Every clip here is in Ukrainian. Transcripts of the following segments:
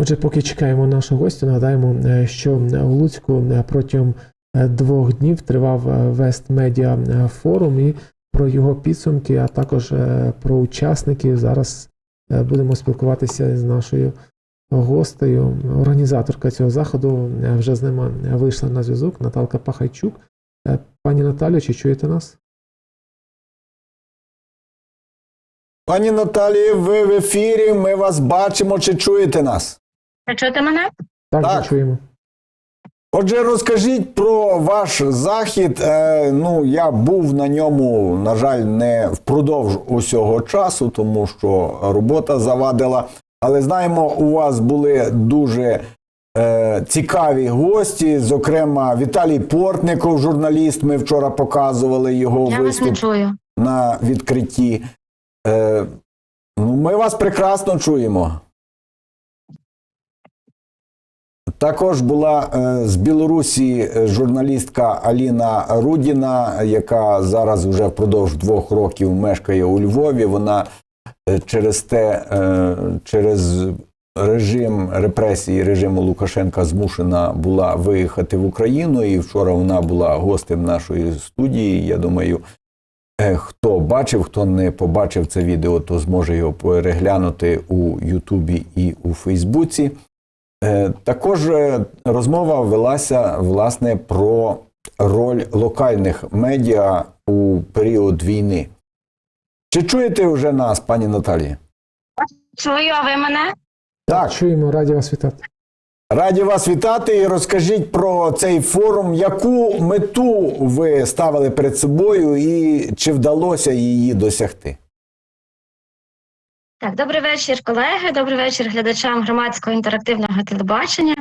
Отже, поки чекаємо нашого гостя, нагадаємо, е, що у Луцьку е, протягом е, двох днів тривав е, Вест Медіа е, форум і про його підсумки, а також е, про учасників. Зараз е, будемо спілкуватися з нашою гостею. Організаторка цього заходу е, вже з ними вийшла на зв'язок Наталка Пахайчук. Е, Пані Наталю, чи чуєте нас? Пані Наталі, ви в ефірі. Ми вас бачимо чи чуєте нас? Ви чуєте мене? Так, Так. чуємо. Отже, розкажіть про ваш захід. Е, ну, я був на ньому, на жаль, не впродовж усього часу, тому що робота завадила. Але знаємо, у вас були дуже е, цікаві гості. Зокрема, Віталій Портников, журналіст. Ми вчора показували його Я вас не чую. на відкритті. Е, ну, ми вас прекрасно чуємо. Також була е, з Білорусі е, журналістка Аліна Рудіна, яка зараз вже впродовж двох років мешкає у Львові. Вона е, через те, через режим репресії режиму Лукашенка змушена була виїхати в Україну. І вчора вона була гостем нашої студії. Я думаю, Хто бачив, хто не побачив це відео, то зможе його переглянути у Ютубі і у Фейсбуці. Е, Також е, розмова велася власне про роль локальних медіа у період війни. Чи чуєте вже нас, пані Наталії? Чую, а ви мене? Так, Чуємо, раді вас вітати. раді вас вітати і розкажіть про цей форум, яку мету ви ставили перед собою і чи вдалося її досягти? Так, добрий вечір, колеги. Добрий вечір глядачам громадського інтерактивного телебачення.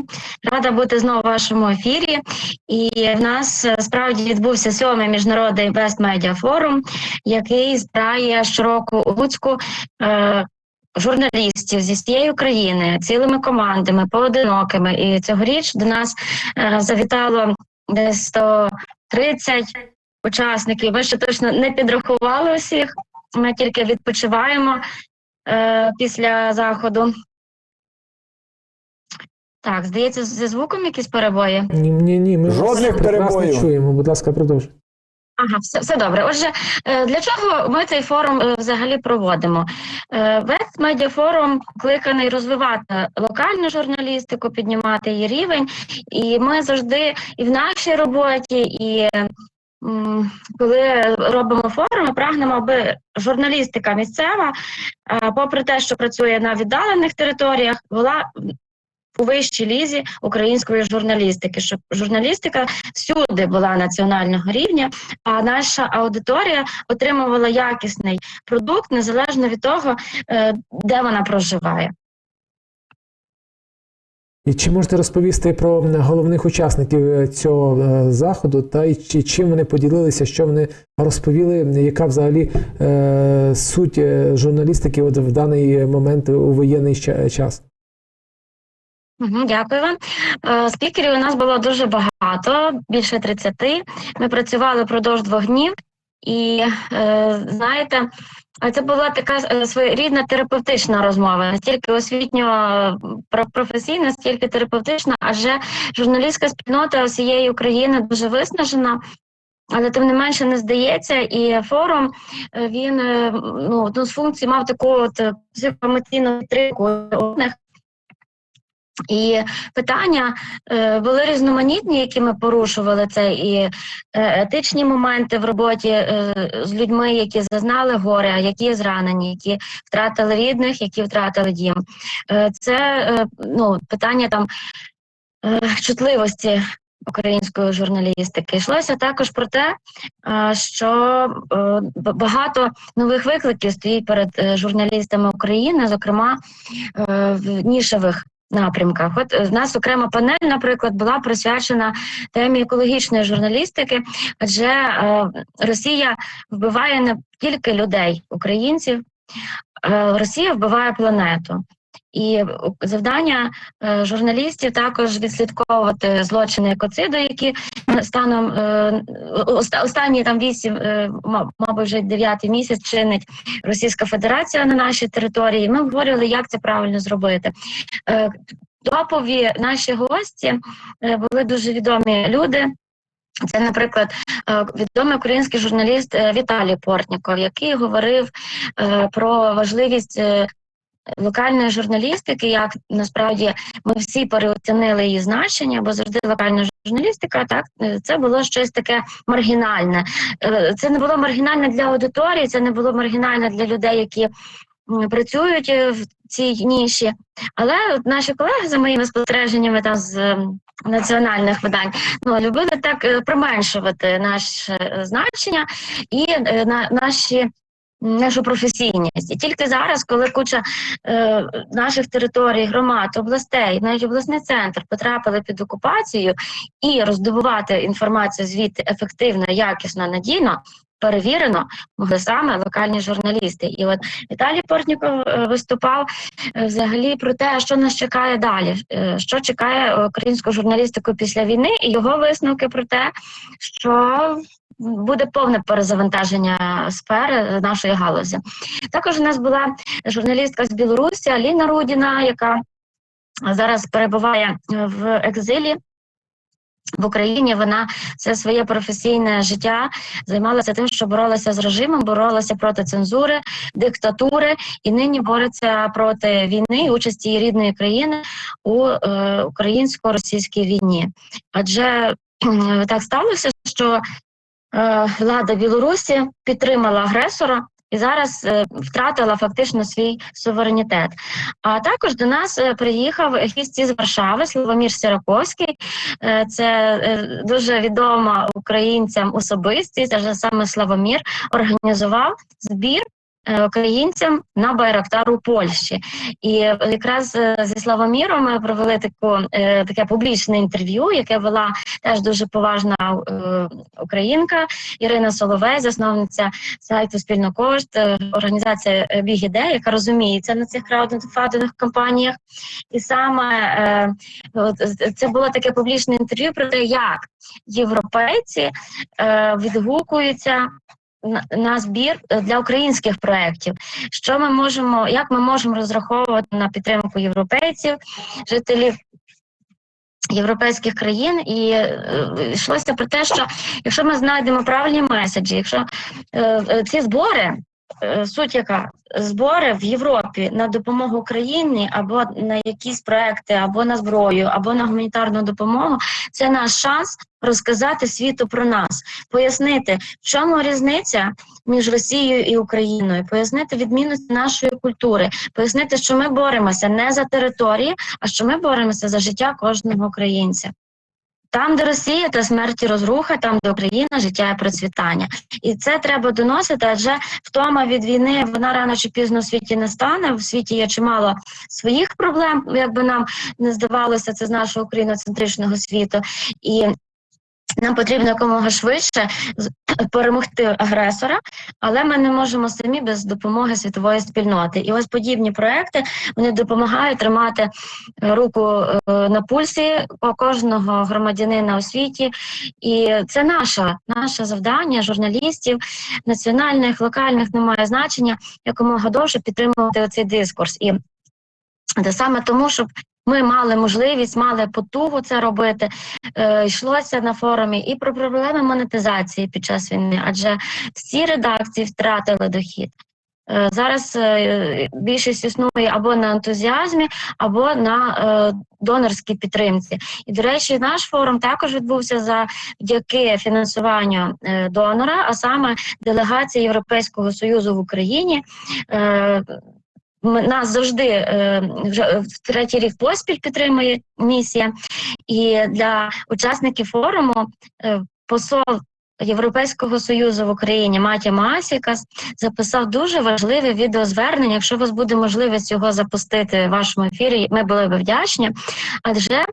Рада бути знову в вашому ефірі. І в нас е, справді відбувся сьомий міжнародний Best Media Forum, який збирає щороку у Луцьку е, журналістів зі всієї України, цілими командами, поодинокими. І цьогоріч до нас е, завітало десь 130 учасників. Ми ще точно не підрахували усіх. Ми тільки відпочиваємо е, після заходу. Так, здається, зі звуком якісь перебої. Ні, ні, ні, ми Жодних вас прекрасно перебоїв. чуємо. Будь ласка, продовжуйте. Ага, все, все добре. Отже, е, для чого ми цей форум е, взагалі проводимо? Е, Весь медіафорум кликаний розвивати локальну журналістику, піднімати її рівень. І ми завжди і в нашій роботі, і коли робимо форум, ми прагнемо, аби журналістика місцева, е, попри те, що працює на віддалених територіях, була у вищій лізі української журналістики, щоб журналістика всюди була національного рівня, а наша аудиторія отримувала якісний продукт незалежно від того, е, де вона проживає. І чи можете розповісти про головних учасників е, цього е, заходу, та і чим вони поділилися, що вони розповіли, яка взагалі е, суть е, журналістики от в даний момент у воєнний час? Дякую вам. Спікерів у нас було дуже багато, більше 30. Ми працювали впродовж двох днів, і е, знаєте, це була така е, своєрідна терапевтична розмова, настільки освітньо е, професійна, стільки терапевтична, адже журналістська спільнота усієї України дуже виснажена. Але тим не менше не здається, і форум він ну, з функцій мав таку от психоемоційну підтримку одних. І питання е, були різноманітні, які ми порушували це, і е, етичні моменти в роботі е, з людьми, які зазнали горя, які зранені, які втратили рідних, які втратили дім. Це ну, питання там чутливості української журналістики. Йшлося також про те, що багато нових викликів стоїть перед журналістами України, зокрема в нішевих напрямках. От з нас окрема панель, наприклад, була присвячена темі екологічної журналістики, адже е, Росія вбиває не тільки людей, українців, е, Росія вбиває планету. І завдання е, журналістів також відслідковувати злочини екоциду, які станом е, останні там вісім, е, мабуть, вже дев'ятий місяць чинить Російська Федерація на нашій території. Ми обговорювали, як це правильно зробити. Е, топові наші гості е, були дуже відомі люди. Це, наприклад, е, відомий український журналіст е, Віталій Портніков, який говорив е, про важливість е, локальної журналістики, як насправді ми всі переоцінили її значення, бо завжди локальна журналістика, так е, це було щось таке маргінальне. Е, Це не було маргінальне для аудиторії, це не було маргінальне для людей, які працюють е, в цій ніші. Але от наші колеги за моїми спостереженнями там з ем, національних видань ну, любили так е, применшувати наше е, значення і е, на наші. Нашу професійність, і тільки зараз, коли куча е, наших територій, громад, областей, навіть обласний центр потрапили під окупацію, і роздобувати інформацію звідти ефективно, якісно, надійно, перевірено, могли саме локальні журналісти. І от Віталій Портніков е, виступав е, взагалі про те, що нас чекає далі, е, що чекає українську журналістику після війни, і його висновки про те, що буде повне перезавантаження сфери нашої галузі. Також у нас була журналістка з Білорусі Аліна Рудіна, яка зараз перебуває в екзилі. В Україні вона все своє професійне життя займалася тим, що боролася з режимом, боролася проти цензури, диктатури, і нині бореться проти війни і участі її рідної країни у е, українсько-російській війні. Адже так сталося, що влада Білорусі підтримала агресора. І зараз е, втратила фактично свій суверенітет. А також до нас е, приїхав гість із Варшави Славомір Сіраковський. Е, це е, дуже відома українцям особистість, саме Славомір організував збір. Е, Українцям на Байрактар у Польщі, і якраз е, зі Славоміром ми провели таку е, таке публічне інтерв'ю, яке вела теж дуже поважна українка Ірина Соловей, засновниця сайту Спільно кошт, організація е, Big яка розуміється на цих краудфандингових кампаніях. І саме це було таке публічне інтерв'ю про те, як європейці відгукуються. На, збір е, для українських проєктів, що ми можемо, як ми можемо розраховувати на підтримку європейців, жителів європейських країн, і е, йшлося про те, що якщо ми знайдемо правильні меседжі, якщо е, е, ці збори, суть яка? Збори в Європі на допомогу Україні або на якісь проекти, або на зброю, або на гуманітарну допомогу, це наш шанс розказати світу про нас, пояснити, в чому різниця між Росією і Україною, пояснити відмінності нашої культури, пояснити, що ми боремося не за території, а що ми боремося за життя кожного українця. Там, де Росія, та смерть і розруха, там, де Україна, життя і процвітання. І це треба доносити, адже втома від війни вона рано чи пізно в світі не стане. В світі є чимало своїх проблем, якби нам не здавалося, це з нашого україноцентричного світу. І нам потрібно якомога швидше перемогти агресора, але ми не можемо самі без допомоги світової спільноти. І ось подібні проекти вони допомагають тримати е, руку е, на пульсі кожного громадянина у світі. І це наше, наше завдання журналістів, національних, локальних немає значення, якомога довше підтримувати цей дискурс. І це саме тому, щоб ми мали можливість, мали потугу це робити. Е, йшлося на форумі і про проблеми монетизації під час війни, адже всі редакції втратили дохід. Е, Зараз е, більшість існує або на ентузіазмі, або на е, донорській підтримці. І, до речі, наш форум також відбувся завдяки фінансуванню е, донора, а саме делегації Європейського союзу в Україні. Е, нас завжди е, вже в третій рік поспіль підтримує місія, і для учасників форуму е, посол Європейського союзу в Україні Матя Масікас записав дуже важливе відеозвернення. Якщо у вас буде можливість його запустити в вашому ефірі, ми були б вдячні. Адже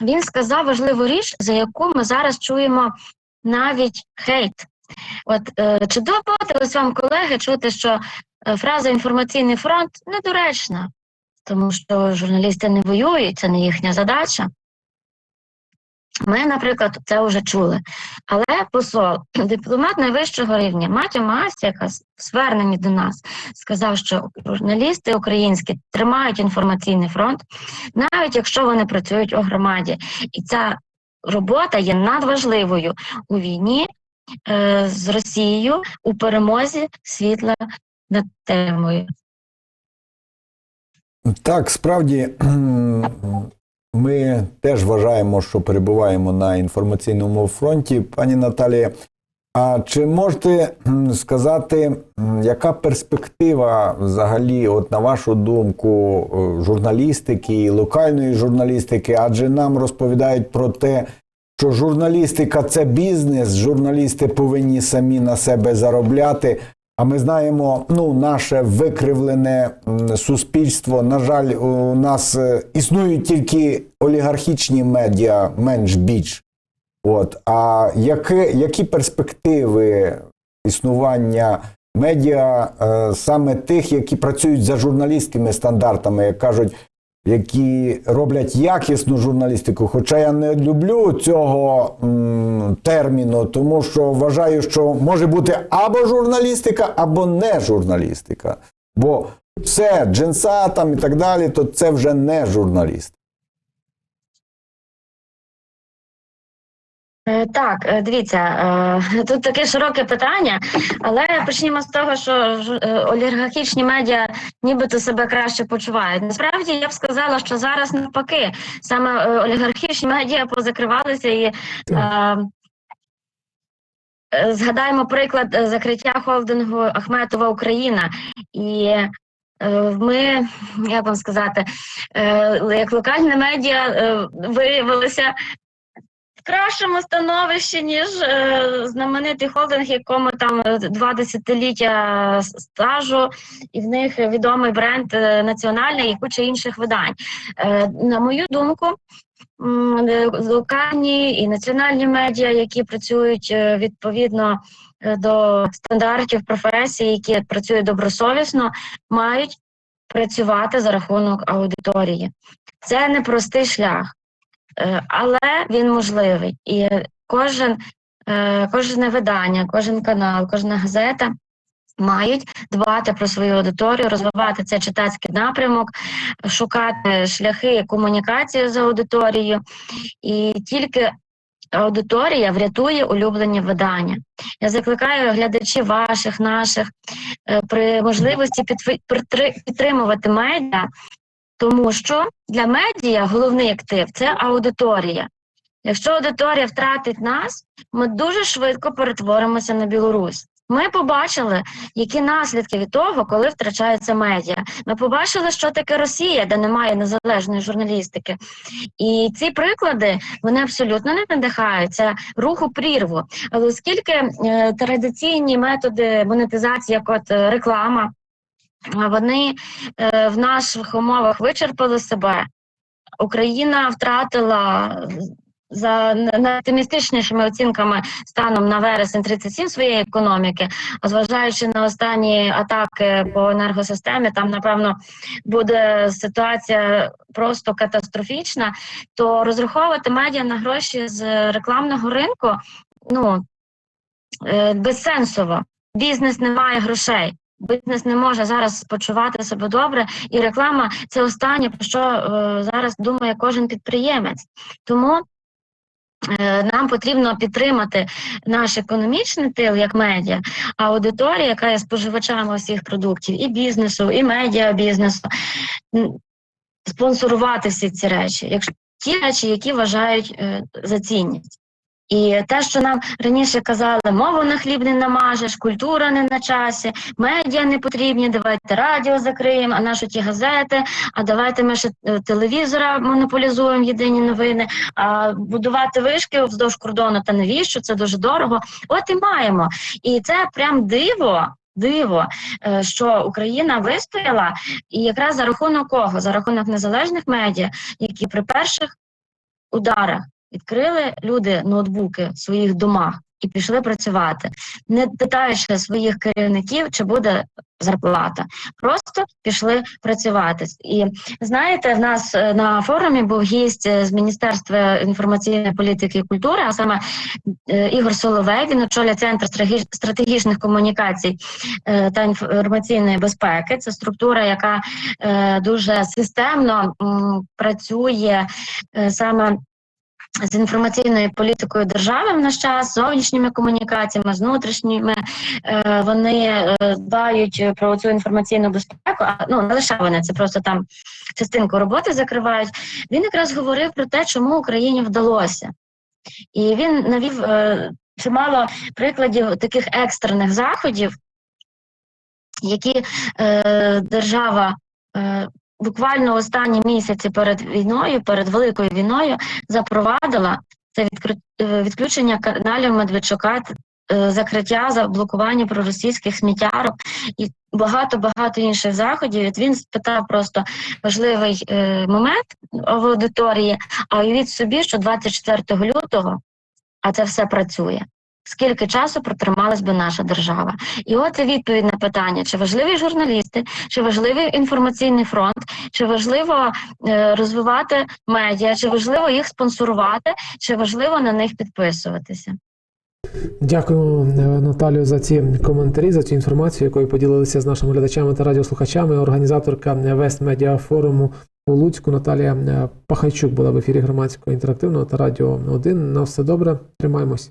він сказав важливу річ, за яку ми зараз чуємо навіть хейт. От е, чи доводилось вам, колеги, чути, що е, фраза інформаційний фронт недоречна, тому що журналісти не воюють, це не їхня задача. Ми, наприклад, це вже чули. Але посол, дипломат найвищого рівня, Матю Масі, яка в зверненні до нас сказав, що журналісти українські тримають інформаційний фронт, навіть якщо вони працюють у громаді. І ця робота є надважливою у війні з Росією у перемозі світла над темою. Так, справді ми теж вважаємо, що перебуваємо на інформаційному фронті. Пані Наталія, а чи можете сказати, яка перспектива взагалі, от на вашу думку, е, журналістики, локальної журналістики? Адже нам розповідають про те, що журналістика це бізнес, журналісти повинні самі на себе заробляти. А ми знаємо, ну, наше викривлене суспільство. На жаль, у нас е, існують тільки олігархічні медіа, менш біч. От, а які, які перспективи існування медіа е, саме тих, які працюють за журналістськими стандартами, як кажуть, які роблять якісну журналістику? Хоча я не люблю цього м, терміну, тому що вважаю, що може бути або журналістика, або не журналістика. Бо все, джинса там і так далі, то це вже не журналіст. Так, е, дивіться, е, тут таке широке питання, але почнімо з того, що е, олігархічні медіа нібито себе краще почувають. Насправді я б сказала, що зараз навпаки, саме е, олігархічні медіа позакривалися і. е, е, Згадаємо приклад е, закриття холдингу Ахметова Україна, і е, ми, як вам сказати, е, як локальне медіа е, виявилося в кращому становищі, ніж е, знаменитий холдинг, якому там е, два десятиліття стажу, і в них відомий бренд е, національний і куча інших видань. Е, на мою думку, е, локальні і національні медіа, які працюють відповідно до стандартів професії, які працюють добросовісно, мають працювати за рахунок аудиторії. Це непростий шлях. Е, але він можливий. І кожен, е, кожне видання, кожен канал, кожна газета мають дбати про свою аудиторію, розвивати цей читацький напрямок, шукати шляхи комунікації з аудиторією, і тільки аудиторія врятує улюблені видання. Я закликаю глядачів ваших, наших е, при можливості підтримувати медіа, тому що для медіа головний актив це аудиторія. Якщо аудиторія втратить нас, ми дуже швидко перетворимося на Білорусь. Ми побачили, які наслідки від того, коли втрачаються медіа. Ми побачили, що таке Росія, де немає незалежної журналістики. І ці приклади вони абсолютно не надихають. Це рух у прірву. Але оскільки е, традиційні методи монетизації, як от е, реклама, вони е, в наших умовах вичерпали себе. Україна втратила за найоптимістичнішими оцінками станом на вересень 37 своєї економіки, а зважаючи на останні атаки по енергосистемі, там напевно буде ситуація просто катастрофічна. То розраховувати медіа на гроші з рекламного ринку ну е, безсенсово. Бізнес не має грошей. Бізнес не може зараз почувати себе добре, і реклама це останнє, про що е, зараз думає кожен підприємець. Тому е, нам потрібно підтримати наш економічний тил як медіа, а аудиторія, яка є споживачами усіх продуктів, і бізнесу, і медіа бізнесу, спонсорувати всі ці речі, якщо ті речі, які вважають е, за цінність. І те, що нам раніше казали, мову на хліб не намажеш, культура не на часі, медіа не потрібні, давайте радіо закриємо, а наші ті газети, а давайте ми ще е, телевізора монополізуємо єдині новини, а будувати вишки вздовж кордону та навіщо? Це дуже дорого. От і маємо. І це прям диво. Диво, е, що Україна вистояла, і якраз за рахунок кого? За рахунок незалежних медіа, які при перших ударах відкрили люди ноутбуки в своїх домах і пішли працювати, не питаючи своїх керівників, чи буде зарплата. Просто пішли працювати. І знаєте, в нас е, на форумі був гість е, з Міністерства інформаційної політики і культури, а саме е, Ігор Соловей, він очолює центр стратегі- стратегічних комунікацій та інформаційної безпеки. Це структура, яка дуже системно працює саме. З інформаційною політикою держави в наш час, зовнішніми комунікаціями, з внутрішніми, е, вони е, дбають про цю інформаційну безпеку. А ну не лише вони, це просто там частинку роботи закривають. Він якраз говорив про те, чому Україні вдалося, і він навів е, чимало прикладів таких екстрених заходів, які держава буквально останні місяці перед війною, перед великою війною, запровадила це е, відключення каналів Медведчука, е, закриття, заблокування проросійських сміттярок і багато багато інших заходів. От він спитав просто важливий е, момент в аудиторії. А уявіть собі, що 24 лютого, а це все працює. Скільки часу протрималась би наша держава? І от відповідь на питання: чи важливі журналісти, чи важливий інформаційний фронт, чи важливо е, розвивати медіа, чи важливо їх спонсорувати, чи важливо на них підписуватися? Дякуємо е, Наталію за ці коментарі, за цю інформацію, якою поділилися з нашими глядачами та радіослухачами. Організаторка Вест Медіа форуму у Луцьку Наталія е, Пахайчук була в ефірі громадського інтерактивного та радіо 1. На все добре, тримаємось.